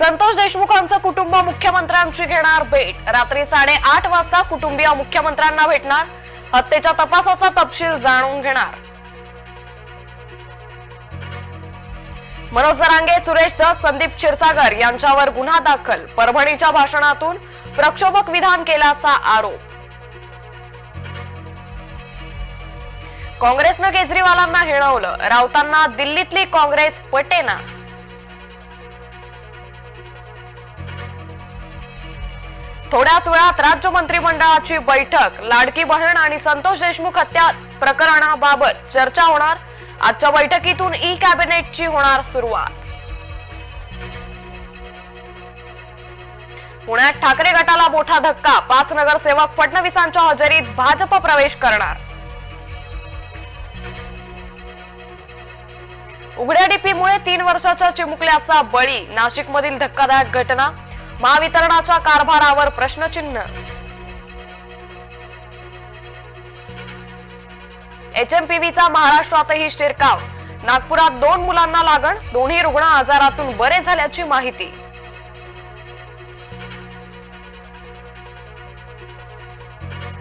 संतोष देशमुखांचं कुटुंब मुख्यमंत्र्यांची घेणार भेट. रात्री साडेआठ वाजता कुटुंबीय मुख्यमंत्र्यांना भेटणार. हत्येच्या तपासाचा तपशील जाणून घेणार. मनोज जरांगे सुरेश दस संदीप क्षीरसागर यांच्यावर गुन्हा दाखल. परभणीच्या भाषणातून प्रक्षोभक विधान केल्याचा आरोप. काँग्रेसनं केजरीवालांना हिणवलं. राऊतांना दिल्लीतली काँग्रेस पटेना. थोड्याच वेळात राज्य मंत्रिमंडळाची बैठक. लाडकी बहीण आणि संतोष देशमुख हत्या प्रकरणाबाबत चर्चा होणार. आजच्या बैठकीतून ई कॅबिनेटची होणार सुरुवात. पुण्यात ठाकरे गटाला मोठा धक्का. पाच नगरसेवक फडणवीसांच्या हजेरीत भाजप प्रवेश करणार. उघड्या डीपीमुळे तीन वर्षाच्या चिमुकल्याचा बळी. नाशिकमधील धक्कादायक घटना महावितरणाच्या कारभारावर प्रश्नचिन्ह. एचएमपीव्हीचा महाराष्ट्रातही शिरकाव. नागपुरात दोन मुलांना लागण दोन्ही रुग्ण आजारातून बरे झाल्याची माहिती.